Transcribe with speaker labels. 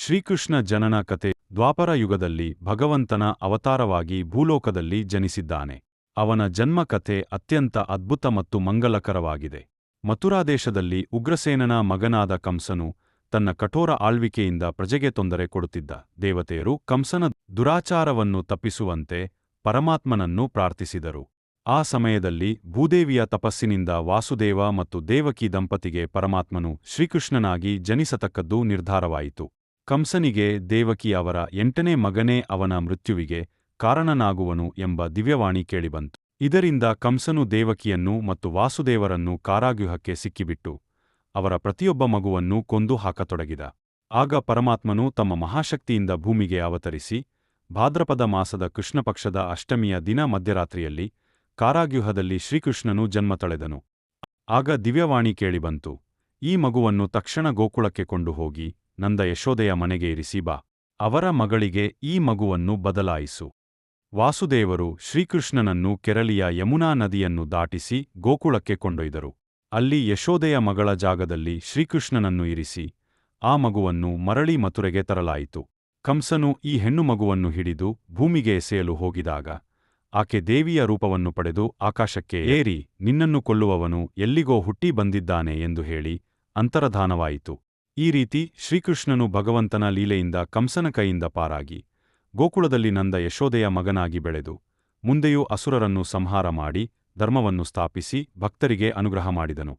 Speaker 1: ಶ್ರೀಕೃಷ್ಣ ಜನನ ಕಥೆ ದ್ವಾಪರ ಯುಗದಲ್ಲಿ ಭಗವಂತನ ಅವತಾರವಾಗಿ ಭೂಲೋಕದಲ್ಲಿ ಜನಿಸಿದ್ದಾನೆ. ಅವನ ಜನ್ಮ ಕಥೆ ಅತ್ಯಂತ ಅದ್ಭುತ ಮತ್ತು ಮಂಗಲಕರವಾಗಿದೆ. ಮಥುರಾದೇಶದಲ್ಲಿ ಉಗ್ರಸೇನನ ಮಗನಾದ ಕಂಸನು ತನ್ನ ಕಠೋರ ಆಳ್ವಿಕೆಯಿಂದ ಪ್ರಜೆಗೆ ತೊಂದರೆ ಕೊಡುತ್ತಿದ್ದ. ದೇವತೆಯರು ಕಂಸನ ದುರಾಚಾರವನ್ನು ತಪ್ಪಿಸುವಂತೆ ಪರಮಾತ್ಮನನ್ನು ಪ್ರಾರ್ಥಿಸಿದರು. ಆ ಸಮಯದಲ್ಲಿ ಭೂದೇವಿಯ ತಪಸ್ಸಿನಿಂದ ವಾಸುದೇವ ಮತ್ತು ದೇವಕಿ ದಂಪತಿಗೆ ಪರಮಾತ್ಮನು ಶ್ರೀಕೃಷ್ಣನಾಗಿ ಜನಿಸತಕ್ಕದ್ದು ನಿರ್ಧಾರವಾಯಿತು. ಕಂಸನಿಗೆ ದೇವಕಿ ಅವರ ಎಂಟನೇ ಮಗನೇ ಅವನ ಮೃತ್ಯುವಿಗೆ ಕಾರಣನಾಗುವನು ಎಂಬ ದಿವ್ಯವಾಣಿ ಕೇಳಿಬಂತು. ಇದರಿಂದ ಕಂಸನು ದೇವಕಿಯನ್ನು ಮತ್ತು ವಾಸುದೇವರನ್ನು ಕಾರಾಗೃಹಕ್ಕೆ ಸಿಕ್ಕಿಬಿಟ್ಟು ಅವರ ಪ್ರತಿಯೊಬ್ಬ ಮಗುವನ್ನು ಕೊಂದು ಹಾಕತೊಡಗಿದ. ಆಗ ಪರಮಾತ್ಮನು ತಮ್ಮ ಮಹಾಶಕ್ತಿಯಿಂದ ಭೂಮಿಗೆ ಅವತರಿಸಿ ಭಾದ್ರಪದ ಮಾಸದ ಕೃಷ್ಣಪಕ್ಷದ ಅಷ್ಟಮಿಯ ದಿನ ಮಧ್ಯರಾತ್ರಿಯಲ್ಲಿ ಕಾರಾಗ್ಯೂಹದಲ್ಲಿ ಶ್ರೀಕೃಷ್ಣನು ಜನ್ಮ ತಳೆದನು. ಆಗ ದಿವ್ಯವಾಣಿ ಕೇಳಿಬಂತು. ಈ ಮಗುವನ್ನು ತಕ್ಷಣ ಗೋಕುಳಕ್ಕೆ ಕೊಂಡು ಹೋಗಿ ನಂದ ಯಶೋದೆಯ ಮನೆಗೆ ಇರಿಸಿ ಬಾ. ಅವರ ಮಗಳಿಗೆ ಈ ಮಗುವನ್ನು ಬದಲಾಯಿಸು. ವಾಸುದೇವರು ಶ್ರೀಕೃಷ್ಣನನ್ನು ಕೆರಳಿಯ ಯಮುನಾ ನದಿಯನ್ನು ದಾಟಿಸಿ ಗೋಕುಳಕ್ಕೆ ಕೊಂಡೊಯ್ದರು. ಅಲ್ಲಿ ಯಶೋದೆಯ ಮಗಳ ಜಾಗದಲ್ಲಿ ಶ್ರೀಕೃಷ್ಣನನ್ನು ಇರಿಸಿ ಆ ಮಗುವನ್ನು ಮರಳಿ ಮಥುರೆಗೆ ತರಲಾಯಿತು. ಕಂಸನು ಈ ಹೆಣ್ಣು ಮಗುವನ್ನು ಹಿಡಿದು ಭೂಮಿಗೆ ಎಸೆಯಲು ಹೋಗಿದಾಗ ಆಕೆ ದೇವಿಯ ರೂಪವನ್ನು ಪಡೆದು ಆಕಾಶಕ್ಕೆ ಏರಿ ನಿನ್ನನ್ನು ಕೊಲ್ಲುವವನು ಎಲ್ಲಿಗೋ ಹುಟ್ಟಿ ಬಂದಿದ್ದಾನೆ ಎಂದು ಹೇಳಿ ಅಂತರಧಾನವಾಯಿತು. ಈ ರೀತಿ ಶ್ರೀಕೃಷ್ಣನು ಭಗವಂತನ ಲೀಲೆಯಿಂದ ಕಂಸನ ಕೈಯಿಂದ ಪಾರಾಗಿ ಗೋಕುಳದಲ್ಲಿ ನಂದ ಯಶೋದೆಯ ಮಗನಾಗಿ ಬೆಳೆದು, ಮುಂದೆಯೂ ಅಸುರರನ್ನು ಸಂಹಾರ ಮಾಡಿ, ಧರ್ಮವನ್ನು ಸ್ಥಾಪಿಸಿ ಭಕ್ತರಿಗೆ ಅನುಗ್ರಹ ಮಾಡಿದನು.